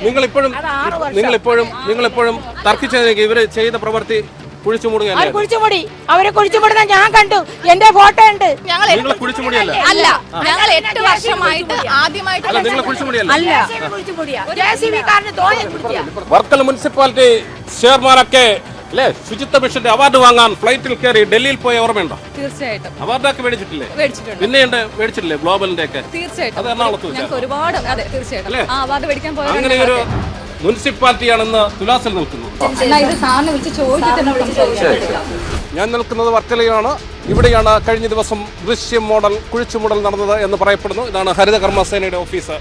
നിങ്ങൾ ഇപ്പോഴും നിങ്ങൾ ഇപ്പോഴും നിങ്ങൾ ഇപ്പോഴും തർക്കിച്ചതിലേക്ക് ഇവർ ചെയ്ത പ്രവൃത്തി കുഴിച്ചു അവർ മൂടുകയല്ലേ കുഴിച്ചുമൂടി. അവരെ കുഴിച്ചുമൂടുന്ന ഞാൻ കണ്ടു. എന്റെ ഫോട്ടോ ഉണ്ട്. ഞങ്ങൾ നിങ്ങൾ കുഴിച്ചു മൂടിയല്ല അല്ല ഞങ്ങൾ എട്ട് വർഷമായിട്ട് ആദ്യമായിട്ട് വർക്കല മുനിസിപ്പാലിറ്റി ചെയർമാനൊക്കെ അല്ലേ? ശുചിത്വ മിഷന്റെ അവാർഡ് വാങ്ങാൻ ഫ്ലൈറ്റിൽ കയറി ഡൽഹിയിൽ പോയ ഓർമ്മയുണ്ടോ? തീർച്ചയായിട്ടും. അവാർഡൊക്കെ മേടിച്ചിട്ടില്ലേ? മേടിച്ചിട്ടുണ്ട്. പിന്നെയുണ്ട് മേടിച്ചിട്ടില്ലേ ഗ്ലോബലിന്റെ ഒക്കെ തീർച്ചയായിട്ടും. അത് എറണാകുളത്ത് വെച്ചാ? ഞങ്ങൾക്ക് ഒരുപാട് അതെ തീർച്ചയായിട്ടും. ആ അവാർഡ് മേടിക്കാൻ അങ്ങനെ ഒരു മുനിസിപ്പാലിറ്റിയാണെന്ന് തുലാസിൽ നിൽക്കുന്നു ഇത് സാറിനെ വിളിച്ച് ചോദിച്ചിട്ട് ഞാൻ നിൽക്കുന്നത് വർക്കലയാണ്. ഇവിടെയാണ് കഴിഞ്ഞ ദിവസം ദൃശ്യം മോഡൽ കുഴിച്ചു മോഡൽ നടന്നത് എന്ന് പറയപ്പെടുന്നു. ഇതാണ് ഹരിതകർമ്മസേനയുടെ ഓഫീസ്.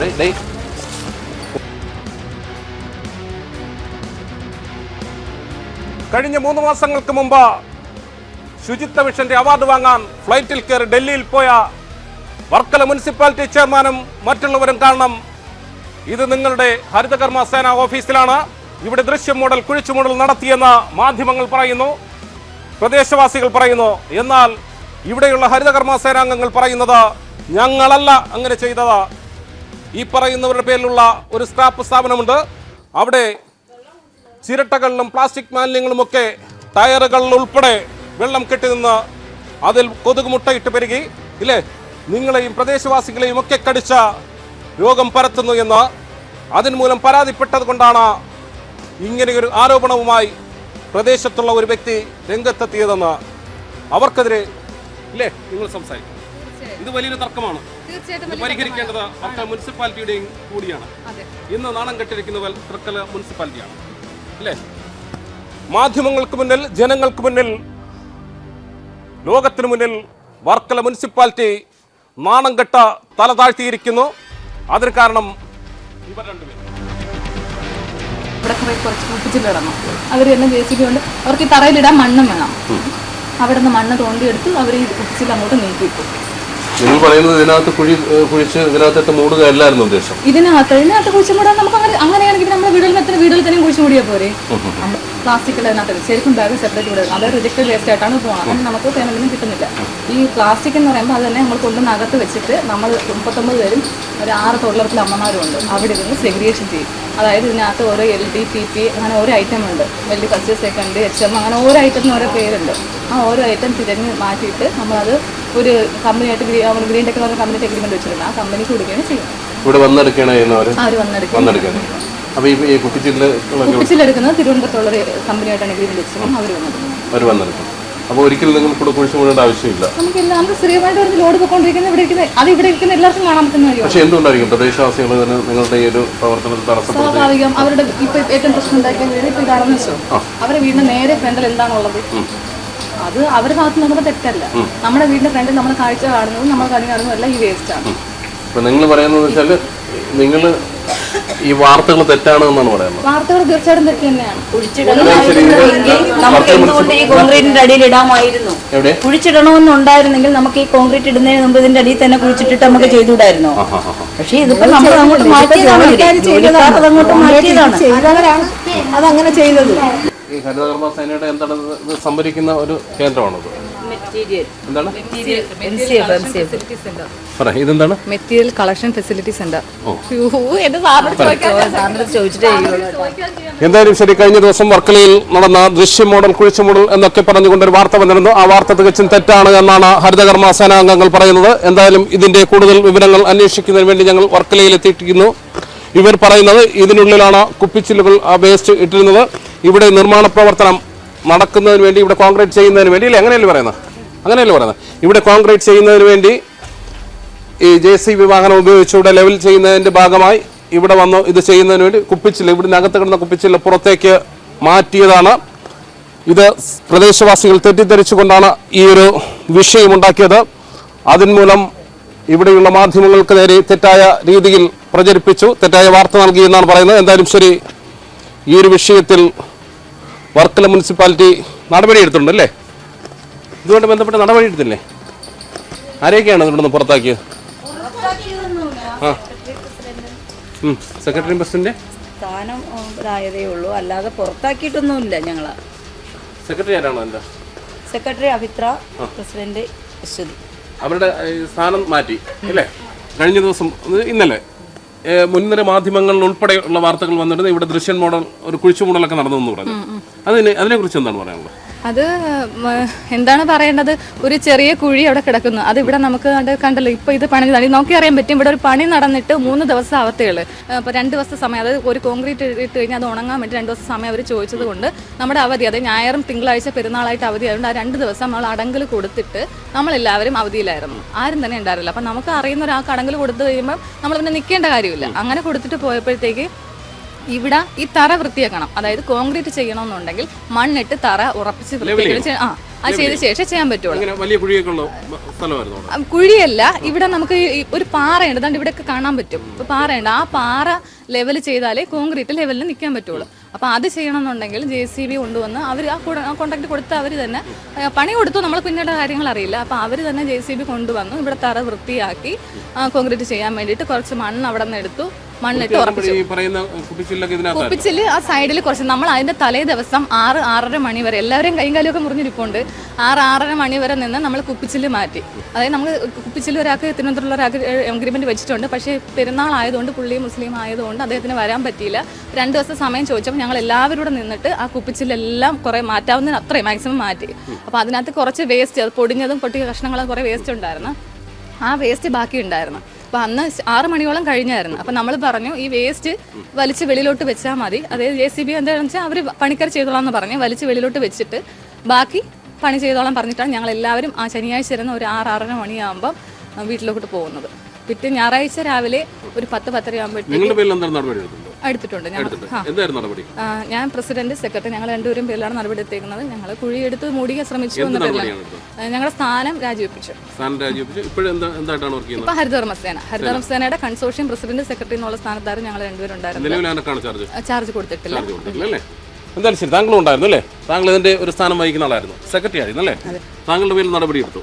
ഡേയ്. കഴിഞ്ഞ മൂന്ന് മാസങ്ങൾക്ക് മുമ്പ് ശുചിത്വ മിഷന്റെ അവാർഡ് വാങ്ങാൻ ഫ്ലൈറ്റിൽ കയറി ഡൽഹിയിൽ പോയ വർക്കല മുനിസിപ്പാലിറ്റി ചെയർമാനും മറ്റുള്ളവരും കാരണം ഇത് നിങ്ങളുടെ ഹരിതകർമ്മ സേന ഓഫീസിലാണ്. ഇവിടെ ദൃശ്യം മോഡൽ കുഴിച്ചു മോഡൽ നടത്തിയെന്ന് മാധ്യമങ്ങൾ പറയുന്നു പ്രദേശവാസികൾ പറയുന്നു. എന്നാൽ ഇവിടെയുള്ള ഹരിതകർമ്മ സേനാംഗങ്ങൾ പറയുന്നത് ഞങ്ങളല്ല അങ്ങനെ ചെയ്തത്. ഈ പറയുന്നവരുടെ പേരിലുള്ള ഒരു സ്ക്രാപ്പ് സ്ഥാപനമുണ്ട് അവിടെ ചിരട്ടകളിലും പ്ലാസ്റ്റിക് മാലിന്യങ്ങളുമൊക്കെ ടയറുകളിൽ ഉൾപ്പെടെ വെള്ളം കെട്ടി നിന്ന് അതിൽ കൊതുക് മുട്ടയിട്ട് പെരുകി. ഇല്ലേ? നിങ്ങളെയും പ്രദേശവാസികളെയും ഒക്കെ കടിച്ച രോഗം പരത്തുന്നു എന്ന് അതിന്മൂലം പരാതിപ്പെട്ടത് കൊണ്ടാണ് ഇങ്ങനെയൊരു ആരോപണവുമായി പ്രദേശത്തുള്ള ഒരു വ്യക്തി രംഗത്തെത്തിയതെന്ന് അവർക്കെതിരെ ഇല്ലേ? നിങ്ങൾ സംസാരിക്കും. ഇത് വലിയൊരു തർക്കമാണ്. തീർച്ചയായിട്ടും പരിഹരിക്കേണ്ടത് വർക്കല മുനിസിപ്പാലിറ്റിയുടെയും കൂടിയാണ്. അതെ. ഇന്ന് നാണം കെട്ടിരിക്കുന്നവൽ തൃക്കല മുനിസിപ്പാലിറ്റിയാണ്. അല്ലേ? മാധ്യമങ്ങൾക്ക് മുന്നിൽ ജനങ്ങൾക്ക് മുന്നിൽ ലോകത്തിന് മുന്നിൽ വർക്കല മുനിസിപ്പാലിറ്റി നാണം കെട്ട തല താഴ്ത്തിയിരിക്കുന്നു. അതിന് കാരണം ഇവർ രണ്ടുപേരും ഇവിടെ കുറെ കുറച്ച് കുപ്പിച്ചിൽ കിടന്നു അവർ എന്നെ ജെ സി ബി കൊണ്ട് അവർക്ക് ഈ തറയിലിടാൻ മണ്ണും വേണം. അവിടെ നിന്ന് മണ്ണ് തോണ്ടിയെടുത്ത് അവർ ഈ കുപ്പിച്ചിൽ അങ്ങോട്ട് നീക്കിയിട്ടു നിങ്ങൾ പറയുന്നത് ഇതിനകത്ത് കുഴി കുഴിച്ച് ഇതിനകത്തിട്ട് മൂടുക അല്ലായിരുന്നു ഉദ്ദേശം. ഇതിനകത്ത് ഇതിനകത്ത് കുഴിച്ചു മൂടാൻ നമുക്ക് അങ്ങനെ അങ്ങനെയാണെങ്കിൽ നമ്മുടെ വീടുകളിൽ എത്ര വീടുകളിൽ തന്നെ കുഴിച്ചു മൂടിയാൽ പോരെ? പ്ലാസ്റ്റിക്കിൽ അതിനകത്ത് ശരിക്കും ബാഗ് സെപ്പറേറ്റ് വിടുന്നത് അത് റിജക്റ്റഡ് വേസ്റ്റ് ആയിട്ടാണ് പോകുന്നത് അങ്ങനെ നമുക്ക് പേയ്മെന്റിനും കിട്ടുന്നില്ല. ഈ പ്ലാസ്റ്റിക് എന്ന് പറയുമ്പോൾ അത് തന്നെ നമ്മൾ കൊണ്ടുവന്ന് അകത്ത് വെച്ചിട്ട് നമ്മൾ മുപ്പത്തൊമ്പത് പേരും ഒരു ആറ് തൊഴിലുറപ്പിൽ അമ്മമാരുണ്ട് അവിടെ ഇരുന്ന് സെഗ്രിയേഷൻ ചെയ്യും. അതായത് ഇതിനകത്ത് ഓരോ എൽ ഡി പി പി അങ്ങനെ ഓരോ ഐറ്റം ഉണ്ട്. വലിയ ഫസ്റ്റ് സെക്കൻഡ് എച്ച് എം അങ്ങനെ ഓരോ ഐറ്റത്തിന് ഓരോ പേരുണ്ട്. ആ ഓരോ ഐറ്റം തിരഞ്ഞ് മാറ്റിയിട്ട് നമ്മളത് ഒരു കമ്പനിയായിട്ട് ഗ്രീൻ ടെക് എന്ന് പറഞ്ഞ കമ്പനിയായിട്ട് എഗ്രിമെന്റ് വെച്ചിട്ടുണ്ട്. ആ കമ്പനിക്ക് കൊടുക്കുകയാണ് ചെയ്യുന്നത്. ഇവിടെ വന്നെടുക്കണേ അവർ വന്നെടുക്കും വന്നെടുക്കുകയാണ് അപ്പൊ ഈ കുപ്പിച്ചില്ലൊക്കെ കുപ്പിച്ചിലെടുക്കുന്നത് തിരുവനന്തപുരത്തുള്ള ഒരു കമ്പനിയായിട്ടാണ് എഗ്രിമെന്റ് അവർ വന്നെടുക്കുന്നത് അവർ വന്നെടുക്കും അപ്പോൾ ഒരിക്കലും നിങ്ങൾ കൂടെ കുഴിച്ചു മൂടേണ്ട ആവശ്യമില്ല. നമുക്ക് സ്ത്രീകളായിട്ട് ഒരു ലോഡ് പോയിക്കൊണ്ടിരിക്കുന്ന ഇവിടെ ഇരിക്കുന്ന അത് ഇവിടെ ഇരിക്കുന്ന എല്ലാവർക്കും കാണാൻ പറ്റുന്ന പക്ഷെ എന്തുകൊണ്ടായിരിക്കും? പ്രദേശവാസികൾ തന്നെ നിങ്ങളുടെ ഈ ഒരു പ്രവർത്തനത്തിൽ തടസ്സപ്പെടുത്തി സ്വാഭാവികം. അവരുടെ ഇപ്പോൾ ഏറ്റവും പ്രശ്നം ഉണ്ടാക്കിയ വീട് ഇപ്പൊ ഇതാണെന്ന് വെച്ചോ? അവരുടെ വീടിന്റെ നേരെ ഫ്രണ്ടിൽ എന്താണുള്ളത്? അത് അവരുടെ ഭാഗത്ത് നമ്മുടെ തെറ്റല്ല. നമ്മുടെ വീടിന്റെ ഫ്രണ്ടിൽ നമ്മൾ കാഴ്ച കാണുന്നതും നമ്മൾ കണി കാണുന്നതും എല്ലാം ഈ വേസ്റ്റ് ആണ്. നിങ്ങൾ പറയുന്നത് വെച്ചാൽ നിങ്ങൾ ഈ വാർത്തകൾ തെറ്റാണ് എന്നാണ് പറയുന്നത്. വാർത്തകൾ തീർച്ചയായിട്ടും തെറ്റ് തന്നെയാണ്. നമുക്ക് എന്തുകൊണ്ട് ഈ കോൺക്രീറ്റിന്റെ അടിയിൽ ഇടാമായിരുന്നു. എവിടെ? കുഴിച്ചിടണമെന്നുണ്ടായിരുന്നെങ്കിൽ നമുക്ക് ഈ കോൺക്രീറ്റ് ഇടുന്നതിന് മുമ്പ് ഇതിന്റെ അടിയിൽ തന്നെ കുഴിച്ചിട്ടിട്ട് നമുക്ക് ചെയ്തുവിടായിരുന്നു പക്ഷേ ഇതിപ്പോ നമ്മൾ അങ്ങോട്ട് മാറ്റിയതാണ്. ഇവർ. അങ്ങോട്ട് അതങ്ങോട്ട് മാറ്റിയതാണ്. ചെയ്തവരാണ് അതങ്ങനെ ചെയ്തത്? ഈ ഹരിതകർമ്മ സേനയുടെ എന്താണ് സംഭരിക്കുന്ന ഒരു കേന്ദ്രമാണത്? എന്താണ്? പറ ഇതെന്താണ്? മെറ്റീരിയൽ കളക്ഷൻ ഫെസിലിറ്റി സെന്റർ എന്തായാലും ശരി കഴിഞ്ഞ ദിവസം വർക്കലയിൽ നടന്ന ദൃശ്യ മോഡൽ കുഴിച്ചു മോഡൽ എന്നൊക്കെ പറഞ്ഞുകൊണ്ട് ഒരു വാർത്ത വന്നിരുന്നു. ആ വാർത്ത തികച്ചും തെറ്റാണ് എന്നാണ് ഹരിതകർമ്മ സേനാംഗങ്ങൾ പറയുന്നത്. എന്തായാലും ഇതിന്റെ കൂടുതൽ വിവരങ്ങൾ അന്വേഷിക്കുന്നതിന് വേണ്ടി ഞങ്ങൾ വർക്കലയിൽ എത്തിയിരിക്കുന്നു ഇവർ പറയുന്നത് ഇതിനുള്ളിലാണ് കുപ്പിച്ചില്ലുകൾ ആ വേസ്റ്റ് ഇട്ടിരുന്നത്. ഇവിടെ നിർമ്മാണ പ്രവർത്തനം നടക്കുന്നതിന് വേണ്ടി ഇവിടെ കോൺക്രീറ്റ് ചെയ്യുന്നതിന് വേണ്ടി അല്ലേ അങ്ങനെയല്ലേ പറയുന്നത്? അങ്ങനെയല്ലേ പറയുന്നത്? ഇവിടെ കോൺക്രീറ്റ് ചെയ്യുന്നതിന് വേണ്ടി ഈ ജെ സി ബി വാഹനം ഉപയോഗിച്ച് ഇവിടെ ലെവൽ ചെയ്യുന്നതിന്റെ ഭാഗമായി ഇവിടെ വന്ന് ഇത് ചെയ്യുന്നതിന് വേണ്ടി കുപ്പിച്ചില്ല ഇവിടുന്ന് അകത്ത് കിടന്ന കുപ്പിച്ചില്ല പുറത്തേക്ക് മാറ്റിയതാണ്. ഇത് പ്രദേശവാസികൾ തെറ്റിദ്ധരിച്ചുകൊണ്ടാണ് ഈ ഒരു വിഷയം ഉണ്ടാക്കിയത്. അതിന്മൂലം ഇവിടെയുള്ള മാധ്യമങ്ങൾക്ക് നേരെ തെറ്റായ രീതിയിൽ പ്രചരിപ്പിച്ചു തെറ്റായ വാർത്ത നൽകി എന്നാണ് പറയുന്നത്. എന്തായാലും ശരി ഈ ഒരു വിഷയത്തിൽ വർക്കല മുനിസിപ്പാലിറ്റി നടപടിയെടുത്തിട്ടുണ്ടല്ലേ? ഇതുമായിട്ട് ബന്ധപ്പെട്ട് നടപടിയെടുത്തില്ലേ? ആരെയൊക്കെയാണ് ഇവിടുന്ന് പുറത്താക്കിയത്? ആ. സെക്രട്ടറി പ്രസിഡന്റ് സ്ഥാനം ഇതായതേ ഉള്ളൂ. അല്ലാതെ പുറത്താക്കിയിട്ടൊന്നുമില്ല ഞങ്ങളെ. സെക്രട്ടറി ആരാണോ എന്താ? Secretary Abhitra president Aswathy. അവരുടെ സ്ഥാനം മാറ്റി അല്ലേ? കഴിഞ്ഞ ദിവസം ഇന്നലെ മുൻനിര മാധ്യമങ്ങളിൽ ഉൾപ്പെടെയുള്ള വാർത്തകൾ വന്നിരുന്നു. ഇവിടെ ദൃശ്യൻ മോഡൽ ഒരു കുഴിച്ചു മോഡലൊക്കെ നടന്നു എന്ന് പറഞ്ഞു. അതിന് അതിനെക്കുറിച്ച് എന്താണ് പറയാനുള്ളത്? അത് എന്താണ് പറയേണ്ടത്? ഒരു ചെറിയ കുഴി അവിടെ കിടക്കുന്നു. അത് ഇവിടെ നമുക്ക് കണ്ടല്ലോ. ഇപ്പൊ ഇത് പണി നടന്നു നോക്കി അറിയാൻ പറ്റും. ഇവിടെ ഒരു പണി നടന്നിട്ട് മൂന്ന് ദിവസം ആവത്തേൾ അപ്പൊ രണ്ട് ദിവസത്തെ സമയം. അതായത് ഒരു കോൺക്രീറ്റ് ഇട്ട് കഴിഞ്ഞാൽ അത് ഉണങ്ങാൻ വേണ്ടി രണ്ട് ദിവസം സമയം അവർ ചോദിച്ചത് കൊണ്ട് നമ്മുടെ അവധി അതായത് ഞായറും തിങ്കളാഴ്ച പെരുന്നാളായിട്ട് അവധി ആയതുകൊണ്ട് ആ രണ്ട് ദിവസം നമ്മൾ അടങ്കൽ കൊടുത്തിട്ട് നമ്മളെല്ലാവരും അവധിയിലായിരുന്നു. ആരും തന്നെ ഉണ്ടായിരുന്നില്ല. അപ്പൊ നമുക്ക് അറിയുന്ന ഒരാൾക്ക് അടങ്കൽ കൊടുത്തു കഴിയുമ്പോൾ നമ്മൾ പിന്നെ നിൽക്കേണ്ട കാര്യമില്ല. അങ്ങനെ കൊടുത്തിട്ട് പോയപ്പോഴത്തേക്ക് ഇവിടെ ഈ തറ വൃത്തിയാക്കണം. അതായത് കോൺക്രീറ്റ് ചെയ്യണമെന്നുണ്ടെങ്കിൽ മണ്ണിട്ട് തറ ഉറപ്പിച്ച് വൃത്തിയാക്കണം. ചെയ്യ- ആ അത് ചെയ്ത ശേഷം ചെയ്യാൻ പറ്റുള്ളൂ. വലിയ കുഴിയൊക്കെ കുഴിയല്ല. ഇവിടെ നമുക്ക് ഒരു പാറയുണ്ട്. അതുകൊണ്ട് ഇവിടെയൊക്കെ കാണാൻ പറ്റും. ഇപ്പൊ പാറയുണ്ട്. ആ പാറ ലെവൽ ചെയ്താലേ കോൺക്രീറ്റ് ലെവലിൽ നിൽക്കാൻ പറ്റുള്ളൂ. അപ്പൊ അത് ചെയ്യണമെന്നുണ്ടെങ്കിൽ ജെ സി ബി കൊണ്ടുവന്ന് അവർ ആ കോൺട്രാക്ട് കൊടുത്ത് അവർ തന്നെ പണി കൊടുത്തു. നമ്മൾ പിന്നീട് കാര്യങ്ങൾ അറിയില്ല. അപ്പൊ അവർ തന്നെ ജെ സി ബി കൊണ്ടുവന്നു. ഇവിടെ തറ വൃത്തിയാക്കി കോൺക്രീറ്റ് ചെയ്യാൻ വേണ്ടിയിട്ട് കുറച്ച് മണ്ണ് അവിടെ നിന്ന് എടുത്തു. മണ്ണിട്ട് ഉറപ്പിച്ചു. കുപ്പിച്ചിൽ ആ സൈഡിൽ കുറച്ച് നമ്മൾ അതിന്റെ തലേ ദിവസം ആറ് ആറര മണി വരെ എല്ലാവരും കൈയും കാലും ഒക്കെ മുറിഞ്ഞിരിപ്പുണ്ട് ആറ് ആറര മണി വരെ നിന്ന് നമ്മൾ കുപ്പിച്ചിൽ മാറ്റി. അതായത് നമ്മൾ കുപ്പിച്ചിൽ ഒരാൾക്ക് തിരുവനന്തപുരത്തുള്ള ഒരാൾക്ക് എഗ്രിമെന്റ് വെച്ചിട്ടുണ്ട്. പക്ഷേ പെരുന്നാൾ ആയതുകൊണ്ട് പുള്ളി മുസ്ലിം ആയതുകൊണ്ട് അദ്ദേഹത്തിന് വരാൻ പറ്റിയില്ല. രണ്ട് ദിവസം സമയം ചോദിച്ചപ്പോൾ ഞങ്ങൾ എല്ലാവരും കൂടെ നിന്നിട്ട് ആ കുപ്പിച്ചിലെല്ലാം കുറെ മാറ്റാവുന്നതിന് അത്രയും മാക്സിമം മാറ്റി. അപ്പോൾ അതിനകത്ത് കുറച്ച് വേസ്റ്റ് അത് പൊടിഞ്ഞതും പൊട്ടിയ കഷ്ണങ്ങളും കുറേ വേസ്റ്റ് ഉണ്ടായിരുന്നു. ആ വേസ്റ്റ് ബാക്കി ഉണ്ടായിരുന്നു. അപ്പൊ അന്ന് ആറ് മണിയോളം കഴിഞ്ഞായിരുന്നു. അപ്പൊ നമ്മൾ പറഞ്ഞു ഈ വേസ്റ്റ് വലിച്ച് വെളിയിലോട്ട് വെച്ചാൽ മതി. അതായത് ജെ സി ബി എന്താണെന്ന് വെച്ചാൽ അവർ പണിക്കാർ ചെയ്തോളാം എന്ന് പറഞ്ഞ്. വലിച്ച് വെളിയിലോട്ട് വെച്ചിട്ട് ബാക്കി പണി ചെയ്തോളാം പറഞ്ഞിട്ടാണ് ഞങ്ങൾ എല്ലാവരും ആ ശനിയാഴ്ച ഇരുന്ന് ഒരു ആറ് ആറര മണിയാകുമ്പം ആ, വീട്ടിലോട്ട് പോകുന്നത്. പിറ്റേ ഞായറാഴ്ച രാവിലെ ഒരു പത്ത് പത്തര ആകുമ്പോഴത്തേക്ക് എടുത്തിട്ടുണ്ട്. എന്തായിരുന്നു നടപടി? ഞാൻ പ്രസിഡന്റ് സെക്രട്ടറി ഞങ്ങൾ രണ്ടുപേരും പേരിലാണ് നടപടി എടുത്തേക്കുന്നത് ഞങ്ങൾ കുഴിയെടുത്ത് മൂടിക്കാൻ ശ്രമിച്ചു ഞങ്ങളുടെ സ്ഥാനം രാജിവെപ്പിച്ചു. സ്ഥാനം രാജിവെപ്പിച്ച്. ഇപ്പൊ ഹരിതകർമ്മസേന ഹരിതകർമ്മസേനയുടെ കൺസോർഷ്യം പ്രസിഡന്റ് സെക്രട്ടറി എന്നുള്ള സ്ഥാനത്തായിരുന്നു ഞങ്ങൾ രണ്ടുപേരും ഉണ്ടായിരുന്നത്. ചാർജ് കൊടുത്തിട്ടില്ല. എന്തായാലും ശരി താങ്കളും ഉണ്ടായിരുന്നു അല്ലേ? താങ്കൾ ഇതിന്റെ ഒരു സ്ഥാനം വഹിക്കുന്ന ആളായിരുന്നു. സെക്രട്ടറി ആയിരുന്നു അല്ലേ? താങ്കളുടെ പേരിൽ നടപടി എടുത്തു.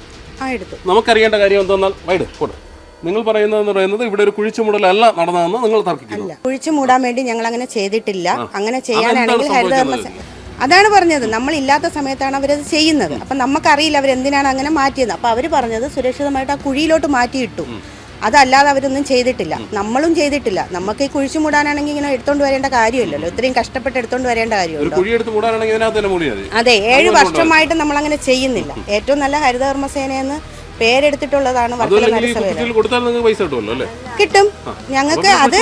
നമുക്കറിയേണ്ട കാര്യം എന്തെന്നാൽ വൈഡ് കൂടെ നിങ്ങൾ പറയുന്നതെന്ന് പറയുന്നത് ഇവിടെ ഒരു കുഴിച്ചുമൂടലല്ല നടന്നതെന്ന് നിങ്ങൾ തർക്കിക്കുന്നു. കുഴിച്ചു മൂടാൻ വേണ്ടി ഞങ്ങൾ അങ്ങനെ ചെയ്തിട്ടില്ല അങ്ങനെ ചെയ്യാനാണെങ്കിൽ അതെന്താണ് ഹരിതകർമ്മ സേ- അതാണ് പറഞ്ഞത്. നമ്മൾ ഇല്ലാത്ത സമയത്താണ് അവരത് ചെയ്യുന്നത്. അപ്പം നമുക്കറിയില്ല അവരെന്തിനാണ് അങ്ങനെ മാറ്റിയത്. അപ്പം അവർ പറഞ്ഞത് സുരക്ഷിതമായിട്ട് ആ കുഴിയിലോട്ട് മാറ്റിയിട്ടു. അതല്ലാതെ അവരൊന്നും ചെയ്തിട്ടില്ല. നമ്മളും ചെയ്തിട്ടില്ല. നമുക്ക് ഈ കുഴിച്ചു മൂടാനാണെങ്കിൽ ഇങ്ങനെ എടുത്തോണ്ട് വരേണ്ട കാര്യമില്ലല്ലോ. ഇത്രയും കഷ്ടപ്പെട്ട് എടുത്തോണ്ട് വരേണ്ട ഒരു കാര്യമുണ്ടോ കുഴിയെടുത്ത് മൂടാനാണെങ്കിൽ ഇതിനകത്ത് തന്നെ മൂടിയാൽ മതി. അതെ ഏഴ് വർഷമായിട്ട് നമ്മൾ അങ്ങനെ ചെയ്യുന്നില്ല ഏറ്റവും നല്ല ഹരിതകർമ്മസേനയെന്ന് പേരെടുത്തിട്ടുള്ളതാണ് വർക്കല നഗരസഭയിൽ കിട്ടും. ഞങ്ങൾക്ക് അത്.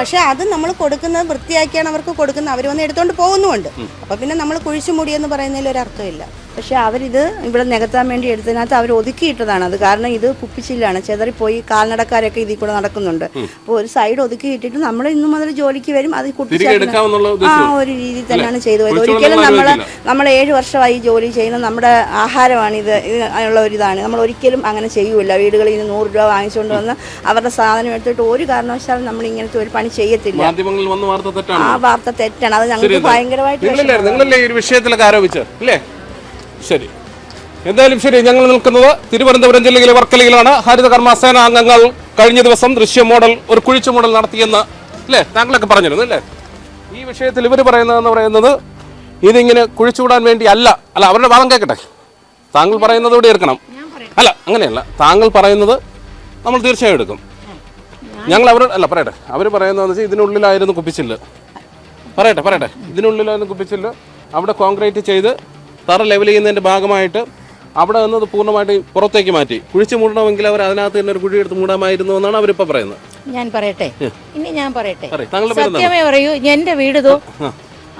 പക്ഷെ അത് നമ്മൾ കൊടുക്കുന്നത് വൃത്തിയാക്കിയാണ് അവർക്ക് കൊടുക്കുന്നത്. അവർ വന്ന് എടുത്തോണ്ട് പോകുന്നുമുണ്ട്. അപ്പൊ പിന്നെ നമ്മൾ കുഴിച്ചു മൂടിയെന്ന് പറയുന്നതിൽ ഒരു അർത്ഥമില്ല പക്ഷെ അവരിത് ഇവിടെ നികത്താൻ വേണ്ടി എടുത്തതിനകത്ത് അവർ ഒതുക്കിയിട്ടതാണ്. അത് കാരണം ഇത് കുപ്പിച്ചില്ലാണ് ചെതറിപ്പോയി കാൽനടക്കാരൊക്കെ ഇതിൽ കൂടെ നടക്കുന്നുണ്ട്. അപ്പോൾ ഒരു സൈഡ് ഒതുക്കിയിട്ടിട്ട് നമ്മൾ ഇന്നു മുതൽ ജോലിക്ക് വരും. അത് കുട്ടി കുപ്പിച്ചാൽ ആ ഒരു രീതിയിൽ തന്നെയാണ് ചെയ്തു പോയത് ഒരിക്കലും നമ്മൾ നമ്മൾ ഏഴ് വർഷമായി ജോലി ചെയ്യുന്ന നമ്മുടെ ആഹാരമാണ് ഇത് ഉള്ള ഒരു ഇതാണ്. നമ്മൾ ഒരിക്കലും അങ്ങനെ ചെയ്യൂല. വീടുകളിൽ നിന്ന് നൂറ് രൂപ വാങ്ങിച്ചുകൊണ്ട് വന്ന് അവരുടെ സാധനം എടുത്തിട്ട് ഒരു കാരണവശാലും നമ്മൾ ഇങ്ങനത്തെ ഒരു പണി ചെയ്യത്തില്ല. ആ വാർത്ത തെറ്റാണ്. അത് ഞങ്ങൾക്ക്? ഭയങ്കരമായിട്ട് നിങ്ങളല്ലേ ഈ വിഷയത്തിലൊക്കെ ആരോപിച്ചത്? അല്ലേ ശരി. എന്തായാലും ശരി ഞങ്ങൾ നിൽക്കുന്നത് തിരുവനന്തപുരം ജില്ലയിലെ വർക്കലയിലാണ്. ഹരിത കർമ്മസേന അംഗങ്ങൾ കഴിഞ്ഞ ദിവസം ദൃശ്യ മോഡൽ ഒരു കുഴിച്ചു മോഡൽ നടത്തിയെന്ന് അല്ലേ താങ്കളൊക്കെ പറഞ്ഞിരുന്നു അല്ലേ? ഈ വിഷയത്തിൽ ഇവർ പറയുന്നതെന്ന് പറയുന്നത് ഇതിങ്ങനെ കുഴിച്ചുവിടാൻ വേണ്ടി അല്ല. അല്ല അവരുടെ വാദം കേൾക്കട്ടെ. താങ്കൾ പറയുന്നത് ഇവിടെ എടുക്കണം. അല്ല അങ്ങനെയല്ല. താങ്കൾ പറയുന്നത് നമ്മൾ തീർച്ചയായും എടുക്കും. ഞങ്ങൾ അവർ അല്ല പറയട്ടെ. അവർ പറയുന്നതെന്ന് വെച്ചാൽ ഇതിനുള്ളിലായിരുന്നു കുപ്പിച്ചില്ല്. പറയട്ടെ പറയട്ടെ. ഇതിനുള്ളിലായിരുന്നു കുപ്പിച്ചില്ല്. അവിടെ കോൺക്രീറ്റ് ചെയ്ത് തറ ലെവൽ ചെയ്യുന്നതിന്റെ ഭാഗമായിട്ട് അവിടെ നിന്നത് പൂർണമായിട്ട് പുറത്തേക്ക് മാറ്റി. കുഴിച്ച് മൂടണമെങ്കിൽ അവർ അതിനകത്ത് തന്നെ ഒരു കുഴി എടുത്ത് മൂടാമായിരുന്നു എന്നാണ് അവരിപ്പോൾ പറയുന്നത്. ഞാൻ പറയട്ടെ? ഇനി ഞാൻ പറയട്ടെ? സത്യമേ പറയൂ എന്റെ വീട്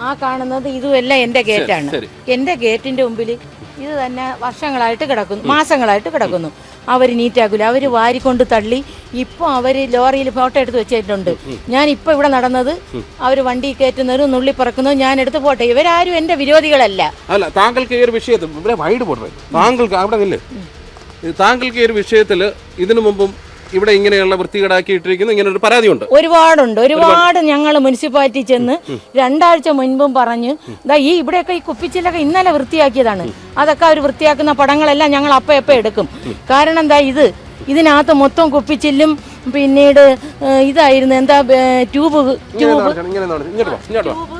ആ. കാണുന്നത് ഇതുമെല്ലാം എന്റെ ഗേറ്റാണ്. എന്റെ ഗേറ്റിന്റെ മുമ്പിൽ ഇത് തന്നെ വർഷങ്ങളായിട്ട് കിടക്കുന്നു മാസങ്ങളായിട്ട് കിടക്കുന്നു. അവർ നീറ്റാക്കൂല അവർ വാരിക്കൊണ്ട് തള്ളി. ഇപ്പോൾ അവർ ലോറിയിൽ ഫോട്ടോ എടുത്ത് വെച്ചിട്ടുണ്ട്. ഞാൻ ഇപ്പോൾ ഇവിടെ നടന്നത് അവർ വണ്ടി കയറ്റുന്നതും നുള്ളി പറക്കുന്നതും ഞാൻ എടുത്ത് പോട്ടെ. ഇവരാരും എന്റെ വിരോധികളല്ല. അല്ല താങ്കൾക്ക് ഈ ഒരു വിഷയത്തിൽ വൈഡ് താങ്കൾക്ക് അവിടെ നില്ലേ. താങ്കൾക്ക് ഈ ഒരു വിഷയത്തിൽ ഇതിനു മുമ്പും ഇവിടെ ഇങ്ങനെയുള്ള വൃത്തികേടാക്കി ഇട്ടിരിക്കുന്നു. ഇങ്ങനെ ഒരു പരാതിയുണ്ട്. ഒരുപാടുണ്ട്. ഒരുപാട്. ഞങ്ങൾ മുനിസിപ്പാലിറ്റി ചെന്ന് രണ്ടാഴ്ച മുൻപും പറഞ്ഞു ഇതാ ഈ ഇവിടെയൊക്കെ ഈ കുപ്പിച്ചിലൊക്കെ ഇന്നലെ വൃത്തിയാക്കിയതാണ്. അതൊക്കെ അവർ വൃത്തിയാക്കുന്ന പടങ്ങളെല്ലാം ഞങ്ങൾ അപ്പം എപ്പം എടുക്കും. കാരണം എന്താ ഇത് ഇതിനകത്ത് മൊത്തം കുപ്പിച്ചില്ലും പിന്നീട് ഇതായിരുന്നു. എന്താ ട്യൂബ് ട്യൂബ്. ട്യൂബ്